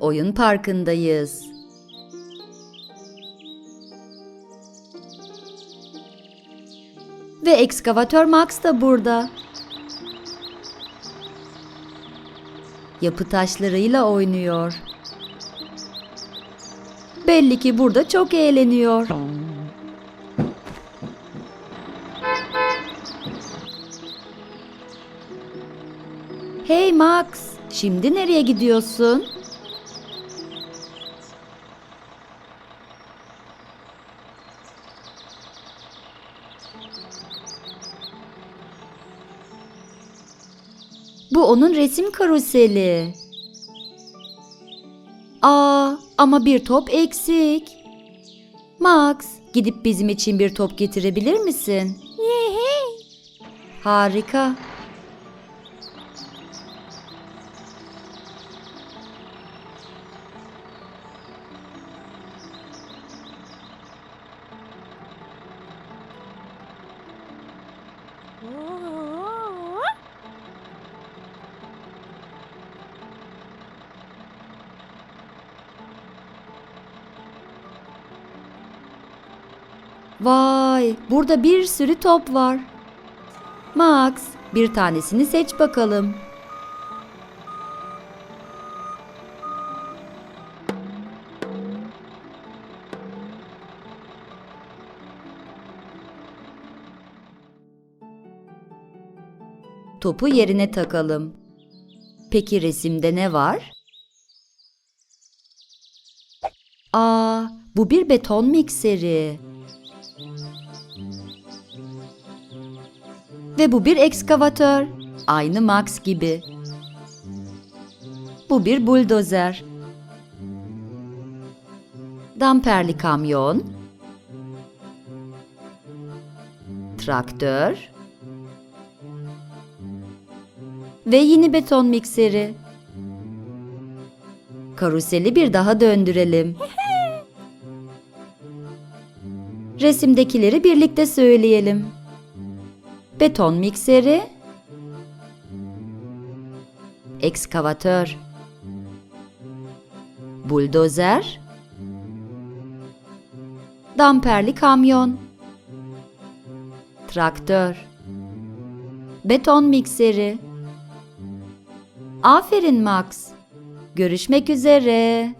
Oyun parkındayız. Ve ekskavatör Max da burada. Yapı taşlarıyla oynuyor. Belli ki burada çok eğleniyor. Hey Max, şimdi nereye gidiyorsun? Bu onun resim karuseli. Aa, ama bir top eksik. Max, gidip bizim için bir top getirebilir misin? Harika. Vay, burada bir sürü top var. Max, bir tanesini seç bakalım. Topu yerine takalım. Peki resimde ne var? Aa, bu bir beton mikseri. Ve bu bir ekskavatör. Aynı Max gibi. Bu bir buldozer. Damperli kamyon. Traktör. Ve yeni beton mikseri. Karuseli bir daha döndürelim. Resimdekileri birlikte söyleyelim. Beton mikseri. Ekskavatör. Buldozer. Damperli kamyon. Traktör. Beton mikseri. Aferin Max. Görüşmek üzere.